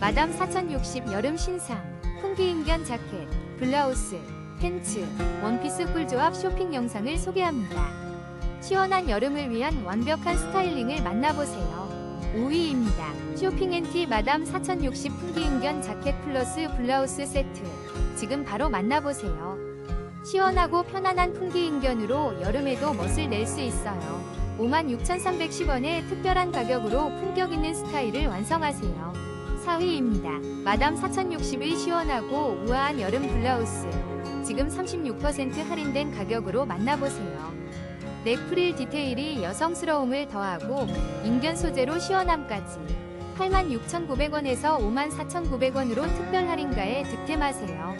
마담 4060 여름 신상 풍기인견 자켓, 블라우스, 팬츠, 원피스 꿀조합 쇼핑 영상을 소개합니다. 시원한 여름을 위한 완벽한 스타일링을 만나보세요. 5위입니다. 쇼핑앤티 마담 4060 풍기인견 자켓 플러스 블라우스 세트. 지금 바로 만나보세요. 시원하고 편안한 풍기인견으로 여름에도 멋을 낼 수 있어요. 56,310원의 특별한 가격으로 품격 있는 스타일을 완성하세요. 4위입니다. 마담 4060의 시원하고 우아한 여름 블라우스. 지금 36% 할인된 가격으로 만나보세요. 넥 프릴 디테일이 여성스러움을 더하고 인견 소재로 시원함까지 86,900원에서 54,900원으로 특별 할인가에 득템하세요.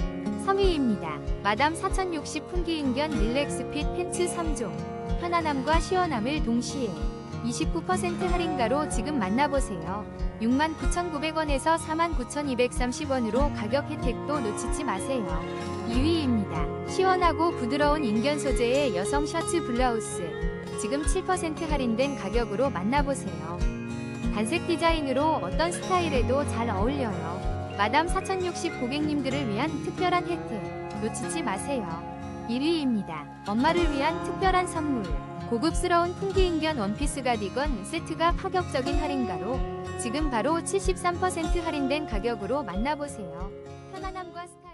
3위입니다. 마담 4060 풍기인견 릴렉스 핏 팬츠 3종 편안함과 시원함을 동시에 29% 할인가로 지금 만나보세요. 69,900원에서 49,230원으로 가격 혜택도 놓치지 마세요. 2위입니다. 시원하고 부드러운 인견 소재의 여성 셔츠 블라우스. 지금 7% 할인된 가격으로 만나보세요. 단색 디자인으로 어떤 스타일에도 잘 어울려요. 마담 4060 고객님들을 위한 특별한 혜택 놓치지 마세요. 1위입니다. 엄마를 위한 특별한 선물. 고급스러운 풍기 인견 원피스 가디건 세트가 파격적인 할인가로 지금 바로 73% 할인된 가격으로 만나보세요. 편안함과 스타일